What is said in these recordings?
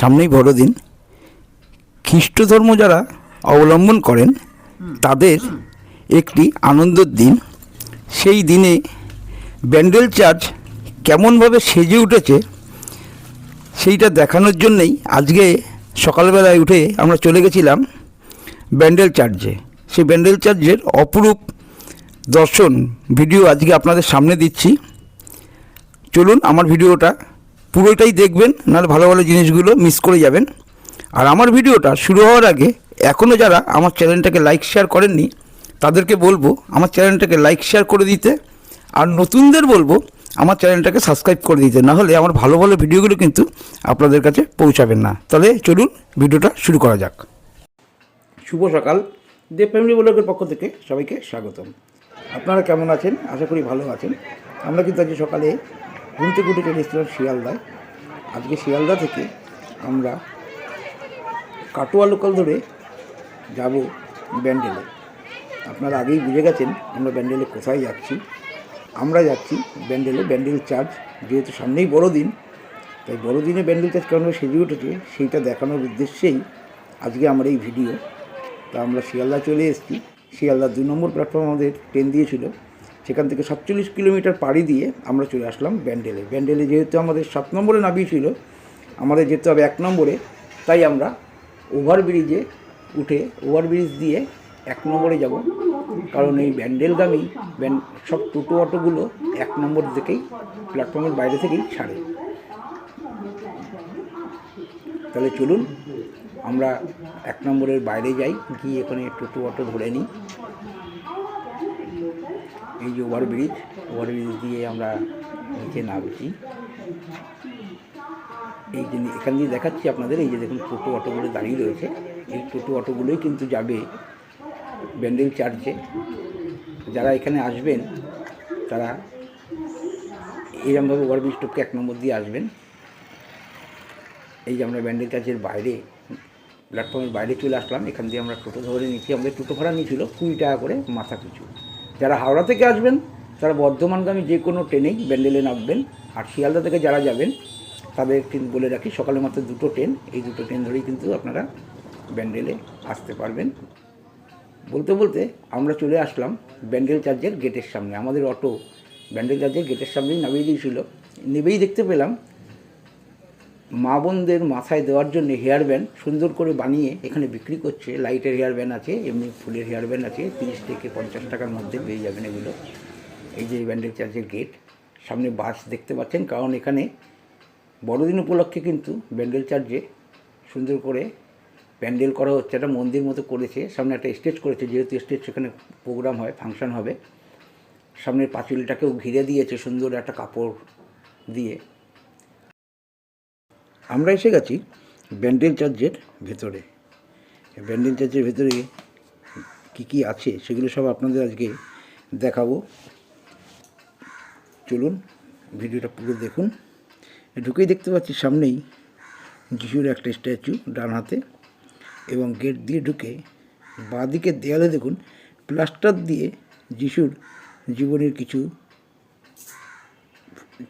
সামনেই বড়দিন। খ্রিস্ট ধর্ম যারা অবলম্বন করেন তাদের একটি আনন্দের দিন। সেই দিনে ব্যান্ডেল চার্চ কেমনভাবে সেজে উঠেছে সেইটা দেখানোর জন্যেই আজকে সকালবেলায় উঠে আমরা চলে গেছিলাম ব্যান্ডেল চার্চে। সেই ব্যান্ডেল চার্চের অপরূপ দর্শন ভিডিও আজকে আপনাদের সামনে দিচ্ছি। চলুন আমার ভিডিওটা পুরোটাই দেখবেন, নাহলে ভালো ভালো জিনিসগুলো মিস করে যাবেন। আর আমার ভিডিওটা শুরু হওয়ার আগে এখনও যারা আমার চ্যানেলটাকে লাইক শেয়ার করেননি, তাদেরকে বলব, আমার চ্যানেলটাকে লাইক শেয়ার করে দিতে। আর নতুনদের বলব, আমার চ্যানেলটাকে সাবস্ক্রাইব করে দিতে না হলে আমার ভালো ভালো ভিডিওগুলো কিন্তু আপনাদের কাছে পৌঁছাবেন না। তাহলে চলুন ভিডিওটা শুরু করা যাক। শুভ সকাল। দেব ফ্যামিলি ব্লগের পক্ষ থেকে সবাইকে স্বাগতম। আপনারা কেমন আছেন? আশা করি ভালো আছেন। আমরা কিন্তু আজকে সকালে ঘুম থেকে উঠে চলে এসেছিলাম শিয়ালদায়। আজকে শিয়ালদা থেকে আমরা কাটোয়া লোকাল ধরে যাব ব্যান্ডেলে। আপনারা আগেই বুঝে গেছেন আমরা ব্যান্ডেলে কোথায় যাচ্ছি। আমরা যাচ্ছি ব্যান্ডেলে, ব্যান্ডেল চার্জ যেহেতু সামনেই বড়দিন, তাই বড়দিনে ব্যান্ডেল চার্জ কেমন সেজে উঠেছে, সেইটা দেখানোর উদ্দেশ্যেই আজকে আমার এই ভিডিও। তা আমরা শিয়ালদা চলে এসেছি। শিয়ালদা দু নম্বর প্ল্যাটফর্ম আমাদের ট্রেন দিয়েছিল। সেখান থেকে সাতচল্লিশ কিলোমিটার পাড়ি দিয়ে আমরা চলে আসলাম ব্যান্ডেলে। ব্যান্ডেলে যেহেতু আমাদের সাত নম্বরে নামিয়েছিল আমাদের যেতে হবে এক নম্বরে। তাই আমরা ওভারব্রিজে উঠে ওভারব্রিজ দিয়ে এক নম্বরে যাব। কারণ এই ব্যান্ডেলগামী ব্যান সব টোটো অটোগুলো এক নম্বর থেকেই, প্ল্যাটফর্মের বাইরে থেকেই ছাড়ে। তাহলে চলুন, আমরা এক নম্বরের বাইরে যাই, গিয়ে এখানে টোটো অটো ধরে নিই। এই যে ওভারব্রিজ ওভারব্রিজ দিয়ে আমরা নিচে নামছি। এই যে এখান দিয়ে দেখাচ্ছি আপনাদের, এই যে দেখুন টোটো অটোগুলো দাঁড়িয়ে রয়েছে। এই টোটো অটোগুলোই কিন্তু যাবে ব্যান্ডেল চার্চে। যারা এখানে আসবেন, তারা এরমভাবে ওভারব্রিজ টপকে এক নম্বর দিয়ে আসবেন। এই যে আমরা ব্যান্ডেল চার্চের বাইরে প্ল্যাটফর্মের বাইরে চলে আসলাম। এখান দিয়ে আমরা টোটো ধরে নিচ্ছি। আমাদের টোটো ভাড়া নিয়েছিল কুড়ি টাকা করে মাথা পিছু যারা হাওড়া থেকে আসবেন, তারা বর্ধমানগামী যে কোনো ট্রেনেই ব্যান্ডেলে নামবেন। আর শিয়ালদা থেকে যারা যাবেন, তাদের বলে রাখি, সকালে মাত্র দুটো ট্রেন, এই দুটো ট্রেন ধরেই কিন্তু আপনারা ব্যান্ডেলে আসতে পারবেন। বলতে বলতে আমরা চলে আসলাম ব্যান্ডেল চার্চের গেটের সামনে। আমাদের অটো ব্যান্ডেল চার্চের গেটের সামনেই নামিয়ে দিয়েছিল। নেবেই দেখতে পেলাম মা বোনদের মাথায় দেওয়ার জন্য হেয়ার ব্যান্ড সুন্দর করে বানিয়ে এখানে বিক্রি করছে। লাইটের হেয়ার ব্যান্ড আছে, এমনি ফুলের হেয়ার ব্যান্ড আছে। তিরিশ থেকে পঞ্চাশ টাকার মধ্যে পেয়ে যাবেন এগুলো। এই যে ব্যান্ডেল চার্চের গেট সামনে বাস দেখতে পাচ্ছেন। কারণ এখানে বড়দিন উপলক্ষে কিন্তু ব্যান্ডেল চার্জে সুন্দর করে প্যান্ডেল করা হচ্ছে। একটা মন্দির মতো করেছে। সামনে একটা স্টেজ করেছে। যেহেতু স্টেজ সেখানে প্রোগ্রাম হয় ফাংশন হবে। সামনের পাঁচিলটাকেও ঘিরে দিয়েছে সুন্দর একটা কাপড় দিয়ে। আমরা এসে গেছি ব্যান্ডেল চার্চের ভেতরে। ব্যান্ডেল চার্চের ভেতরে কী কী আছে সেগুলো সব আপনাদের আজকে দেখাবো। চলুন, ভিডিওটা পুরো দেখুন। ঢুকেই দেখতে পাচ্ছি সামনেই যিশুর একটা স্ট্যাচু ডান হাতে এবং গেট দিয়ে ঢুকে বাঁদিকের দেয়ালে দেখুন প্লাস্টার দিয়ে যিশুর জীবনের কিছু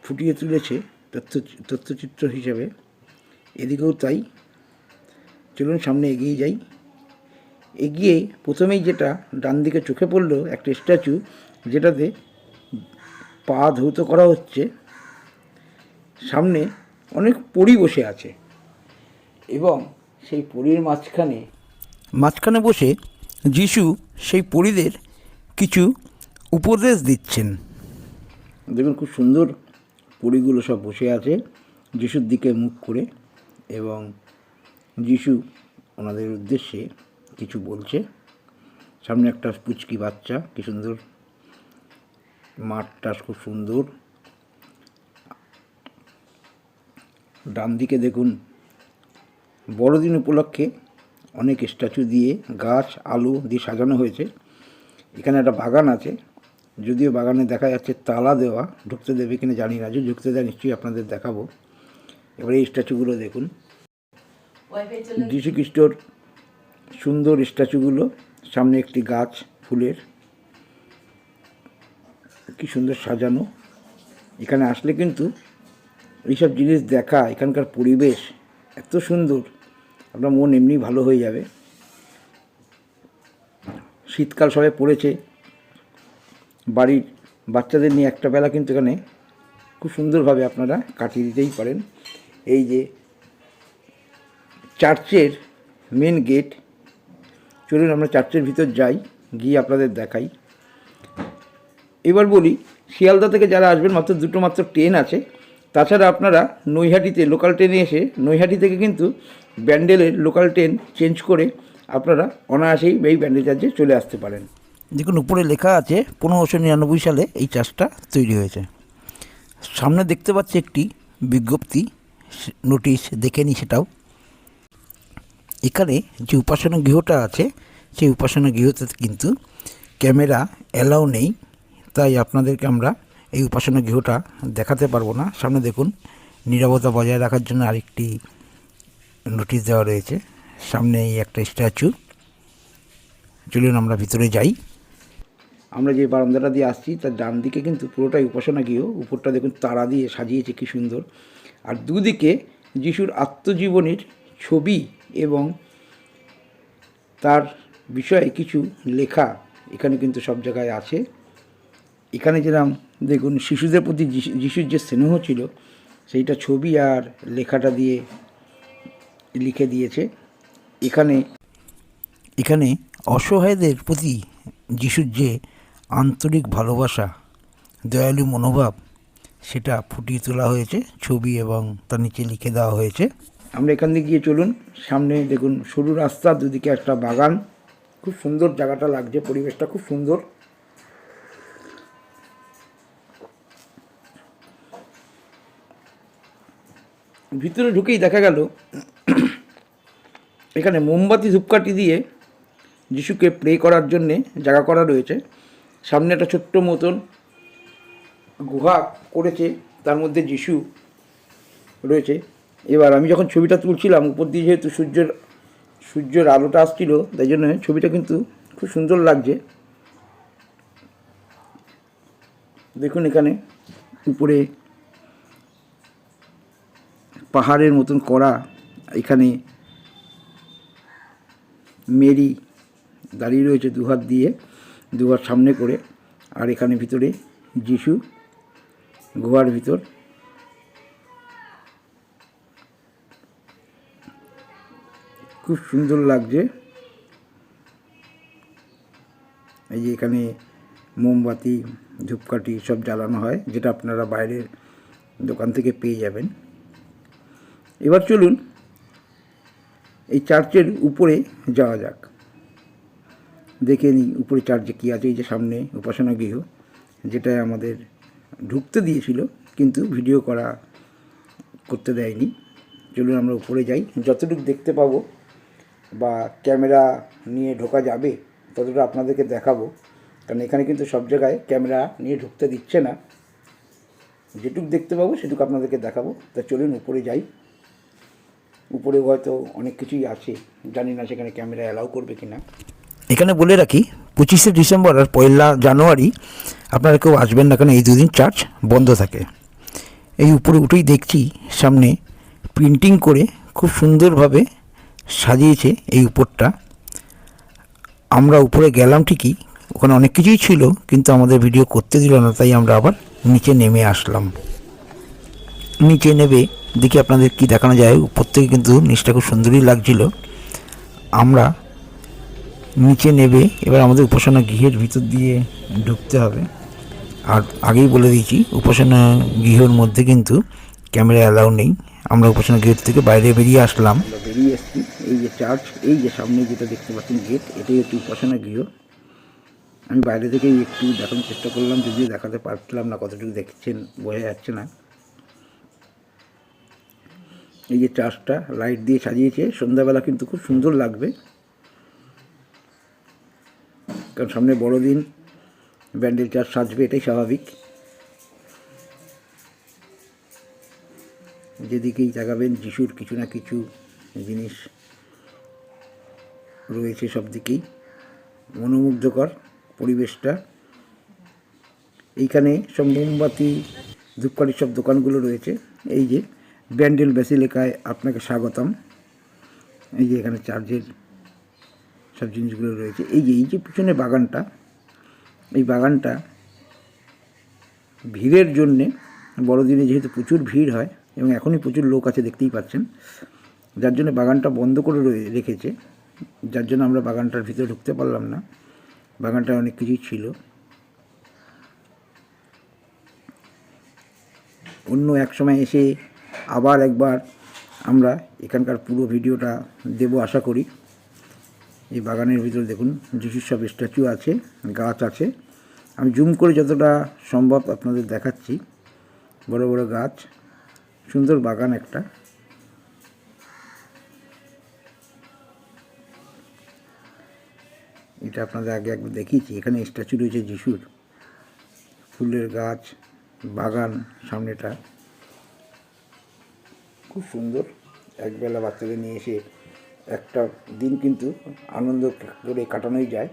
ফুটিয়ে তুলেছে তথ্য তথ্যচিত্র হিসাবে। এদিকেও তাই। চলুন সামনে এগিয়ে যাই। এগিয়ে প্রথমেই যেটা ডান দিকে চোখে পড়ল, একটা স্ট্যাচু, যেটাতে পা ধৌত করা হচ্ছে। সামনে অনেক পরি বসে আছে এবং সেই পরীর মাঝখানে মাঝখানে বসে যিশু সেই পরীদের কিছু উপদেশ দিচ্ছেন। দেখুন, খুব সুন্দর পরীগুলো সব বসে আছে, যিশুর দিকে মুখ করে। এবং যিশু ওনাদের উদ্দেশ্যে কিছু বলছে। সামনে একটা পুচকি বাচ্চা, কি সুন্দর। মাঠটা খুব সুন্দর। ডান দিকে দেখুন, বড়দিন উপলক্ষে অনেক স্ট্যাচু দিয়ে গাছ, আলু দিয়ে সাজানো হয়েছে। এখানে একটা বাগান আছে, যদিও বাগানে দেখা যাচ্ছে তালা দেওয়া, ঢুকতে দেবে কিনা জানি না যদি ঢুকতে দেয় নিশ্চয়ই আপনাদের দেখাবো। এবারে এই স্ট্যাচুগুলো দেখুন। যীশু খ্রিস্টর সুন্দর স্ট্যাচুগুলো সামনে একটি গাছ ফুলের। কি সুন্দর সাজানো। এখানে আসলে কিন্তু এইসব জিনিস দেখা এখানকার পরিবেশ এত সুন্দর। আপনার মন এমনি ভালো হয়ে যাবে। শীতকাল সবে পড়েছে। বাড়ির বাচ্চাদের নিয়ে একটা বেলা কিন্তু এখানে খুব সুন্দরভাবে আপনারা কাটিয়ে দিতেই পারেন। এই যে চার্চের মেন গেট চলুন আমরা চার্চের ভিতর যাই, গিয়ে আপনাদের দেখাই। এবার বলি, শিয়ালদা থেকে যারা আসবেন, মাত্র দুটো মাত্র ট্রেন আছে। তাছাড়া আপনারা নৈহাটিতে লোকাল ট্রেনে এসে, নৈহাটি থেকে কিন্তু ব্যান্ডেলের লোকাল ট্রেন চেঞ্জ করে আপনারা অনায়াসেই এই ব্যান্ডেল চার্জে চলে আসতে পারেন। দেখুন, উপরে লেখা আছে, পনেরোশো নিরানব্বই সালে এই চার্জটা তৈরি হয়েছে। সামনে দেখতে পাচ্ছি একটি বিজ্ঞপ্তি। নোটিশ দেখে নিই সেটাও। এখানে যে উপাসনা গৃহটা আছে, সেই উপাসনা গৃহতে কিন্তু ক্যামেরা অ্যালাউ নেই। তাই আপনাদেরকে আমরা এই উপাসনা গৃহটা দেখাতে পারব না। সামনে দেখুন নিরাপত্তা বজায় রাখার জন্য আরেকটি নোটিশ দেওয়া রয়েছে। সামনে এই একটা স্ট্যাচু। চলুন আমরা ভিতরে যাই। আমরা যে বারান্দাটা দিয়ে আসছি, তার ডান দিকে কিন্তু পুরোটাই উপাসনা গৃহ। উপরটা দেখুন, তারা দিয়ে সাজিয়েছে, কি সুন্দর। আর দুদিকে যিশুর আত্মজীবনীর ছবি এবং তার বিষয়ে কিছু লেখা এখানে কিন্তু সব জায়গায় আছে। এখানে যেরকম দেখুন, শিশুদের প্রতি যিশু- যিশুর যে স্নেহ ছিল, সেইটা ছবি আর লেখাটা দিয়ে লিখে দিয়েছে। এখানে এখানে অসহায়দের প্রতি যিশুর যে আন্তরিক ভালোবাসা, দয়ালু মনোভাব সেটা ফুটিয়ে তোলা হয়েছে, ছবি এবং তার নিচে লিখে দেওয়া হয়েছে। আমরা এখান দিয়ে গিয়ে চলুন, সামনে দেখুন, সরু রাস্তা, দুদিকে একটা বাগান। খুব সুন্দর জায়গাটা লাগছে, পরিবেশটা খুব সুন্দর। ভিতরে ঢুকেই দেখা গেল, এখানে মোমবাতি, ধূপকাঠি দিয়ে যিশুকে প্রে করার জন্যে জায়গা করা রয়েছে। সামনে একটা ছোট্ট মতন গুহা করেছে, তার মধ্যে যিশু রয়েছে। এবার আমি যখন ছবিটা তুলছিলাম, উপর দিয়ে যেহেতু সূর্যের সূর্যের আলোটা আসছিল, তাই জন্য ছবিটা কিন্তু খুব সুন্দর লাগছে। দেখুন এখানে উপরে পাহাড়ের মতন করা, এখানে মেরি দাঁড়িয়ে রয়েছে দুহাত দিয়ে, দুহাত সামনে করে, আর এখানে ভিতরে যিশু গুহার ভিতর। খুব সুন্দর লাগছে। এই যে এখানে মোমবাতি, ধূপকাঠি সব জ্বালানো হয়, যেটা আপনারা বাইরের দোকান থেকে পেয়ে যাবেন। এবার চলুন এই চার্চের উপরে যাওয়া যাক। দেখে নিই উপরে চার্চে কী আছে, এই যে সামনে উপাসনা গৃহ যেটা আমাদের ঢুকতে দিয়েছিল, কিন্তু ভিডিও করা করতে দেয়নি। চলুন আমরা উপরে যাই। যতটুকু দেখতে পাবো বা ক্যামেরা নিয়ে ঢোকা যাবে, ততটা আপনাদেরকে দেখাবো। কারণ এখানে কিন্তু সব জায়গায় ক্যামেরা নিয়ে ঢুকতে দিচ্ছে না। যেটুকু দেখতে পাবো, সেটুকু আপনাদেরকে দেখাবো। তা চলুন উপরে যাই। উপরে হয়তো অনেক কিছুই আছে। জানি না সেখানে ক্যামেরা অ্যালাউ করবে কি না এখানে বলে রাখি, পঁচিশে ডিসেম্বর আর পয়লা জানুয়ারি আপনারা কেউ আসবেন না, কারণ এই দুদিন চার্চ বন্ধ থাকে। এই উপরে উঠেই দেখছি সামনে প্রিন্টিং করে খুব সুন্দরভাবে সাজিয়েছে এই উপরটা। আমরা উপরে গেলাম ঠিকই, ওখানে অনেক কিছুই ছিল, কিন্তু আমাদের ভিডিও করতে দিল না, তাই আমরা আবার নিচে নেমে আসলাম। নিচে নেবে, দেখি আপনাদের কি দেখানো যায়, উপর থেকে কিন্তু নিচটা খুব সুন্দরই লাগছিল। আমরা নিচে নেবে, এবার আমাদের উপাসনা গৃহের ভিতর দিয়ে ঢুকতে হবে। আর আগেই বলে দিয়েছি, উপাসনা গৃহের মধ্যে কিন্তু ক্যামেরা অ্যালাউ নেই। আমরা উপাসনা গেট থেকে বাইরে বেরিয়ে আসলাম। বেরিয়ে এসেছি, এই যে চার্চ, এই যে সামনে যেটা দেখতে পাচ্ছেন গেট, এটাই একটি উপাসনা গৃহ। আমি বাইরে থেকেই একটু দেখানোর চেষ্টা করলাম, যদিও দেখাতে পারছিলাম না কতটুকু দেখছেন, বোঝা যাচ্ছে না। এই যে চার্চটা, লাইট দিয়ে সাজিয়েছে, সন্ধ্যাবেলা কিন্তু খুব সুন্দর লাগবে। কারণ সামনে বড়দিন ব্যান্ডেল চার্চ সাজবে, এটাই স্বাভাবিক। যেদিকেই তাকাবেন, যিশুর কিছু না কিছু জিনিস রয়েছে সব দিকেই। মনোমুগ্ধকর পরিবেশটা। এইখানে সব মোমবাতি, ধূপকাঠির সব দোকানগুলো রয়েছে। এই যে ব্যান্ডেল বেসিলিকায় আপনাকে স্বাগতম। এই যে এখানে চার্জের সব জিনিসগুলো রয়েছে। এই যে এই যে পিছনে বাগানটা এই বাগানটা ভিড়ের জন্যে, বড়দিনে যেহেতু প্রচুর ভিড় হয় এবং এখনই প্রচুর লোক আছে দেখতেই পাচ্ছেন, যার জন্য বাগানটা বন্ধ করে রেখেছে, যার জন্য আমরা বাগানটার ভিতরে ঢুকতে পারলাম না, বাগানটায় অনেক কিছুই ছিল। অন্য এক সময় এসে আবার একবার আমরা এখানকার পুরো ভিডিওটা দেব আশা করি। এই বাগানের ভিতরে দেখুন যিশুর সব স্ট্যাচু আছে, গাছ আছে। আমি জুম করে যতটা সম্ভব আপনাদের দেখাচ্ছি। বড় বড় গাছ, সুন্দর বাগান একটা। এটা আপনাদের আগে একবার দেখিয়েছি, এখানে স্ট্যাচু রয়েছে যিশুর। ফুলের গাছ, বাগান, সামনেটা। খুব সুন্দর। একবেলা বাচ্চাদের নিয়ে এসে একটা দিন কিন্তু আনন্দ করে কাটানোই যায়।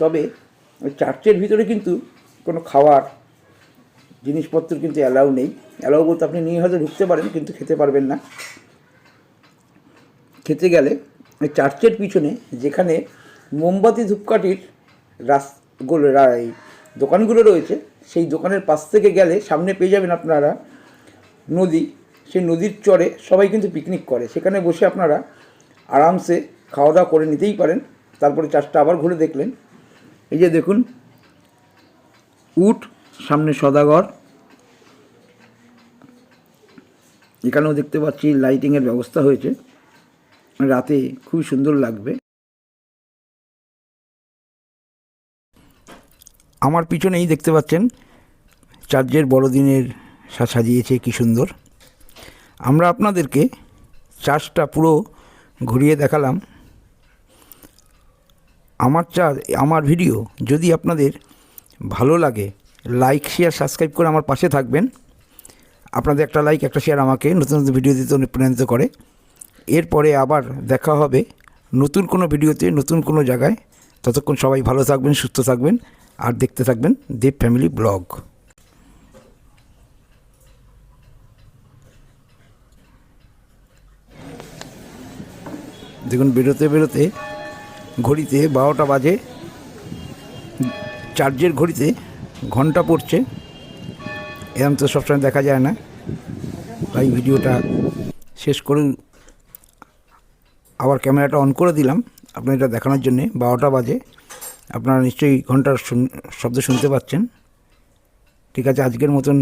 তবে ওই চার্চের ভিতরে কিন্তু কোনো খাওয়ার জিনিসপত্র কিন্তু অ্যালাউ নেই। অ্যালাউ বলতে আপনি নিয়ে হয়তো ঢুকতে পারেন, কিন্তু খেতে পারবেন না। খেতে গেলে ওই চার্চের পিছনে যেখানে মোমবাতি ধূপকাঠির এই দোকানগুলো রয়েছে সেই দোকানের পাশ থেকে গেলে সামনে পেয়ে যাবেন আপনারা নদী। সেই নদীর চরে সবাই কিন্তু পিকনিক করে। সেখানে বসে আপনারা আরামসে খাওয়া দাওয়া করে নিতেই পারেন। তারপরে চাষটা আবার ঘুরে দেখলেন। এই যে দেখুন, উট, সামনে সদাগর। এখানেও দেখতে পাচ্ছি লাইটিংয়ের ব্যবস্থা হয়েছে। রাতে খুবই সুন্দর লাগবে। আমার পিছনেই দেখতে পাচ্ছেন চার্চের বড়দিনের সাজিয়েছে, কি সুন্দর। আমরা আপনাদেরকে চার্চটা পুরো ঘুরিয়ে দেখালাম। আমার চা আমার ভিডিও যদি আপনাদের ভালো লাগে, লাইক, শেয়ার, সাবস্ক্রাইব করে আমার পাশে থাকবেন। আপনাদের একটা লাইক, একটা শেয়ার আমাকে নতুন নতুন ভিডিও দিতে অনুপ্রাণিত করে। এরপরে আবার দেখা হবে নতুন কোনো ভিডিওতে, নতুন কোনো জায়গায়। ততক্ষণ সবাই ভালো থাকবেন, সুস্থ থাকবেন। আর দেখতে থাকবেন দেব ফ্যামিলি ব্লগ। দেখুন, বেরোতে বেরোতে ঘড়িতে বারোটা বাজে। চার্জের ঘড়িতে ঘণ্টা পড়ছে। এরম তো সবসময় দেখা যায় না। তাই ভিডিওটা শেষ করে আবার ক্যামেরাটা অন করে দিলাম। আপনার এটা দেখানোর জন্যে বারোটা বাজে। আপনারা নিশ্চয়ই ঘণ্টার শব্দ শুনতে পাচ্ছেন। ঠিক আছে, আজকের মতন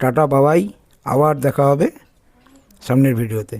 টাটা বাবাই আবার দেখা হবে সামনের ভিডিওতে।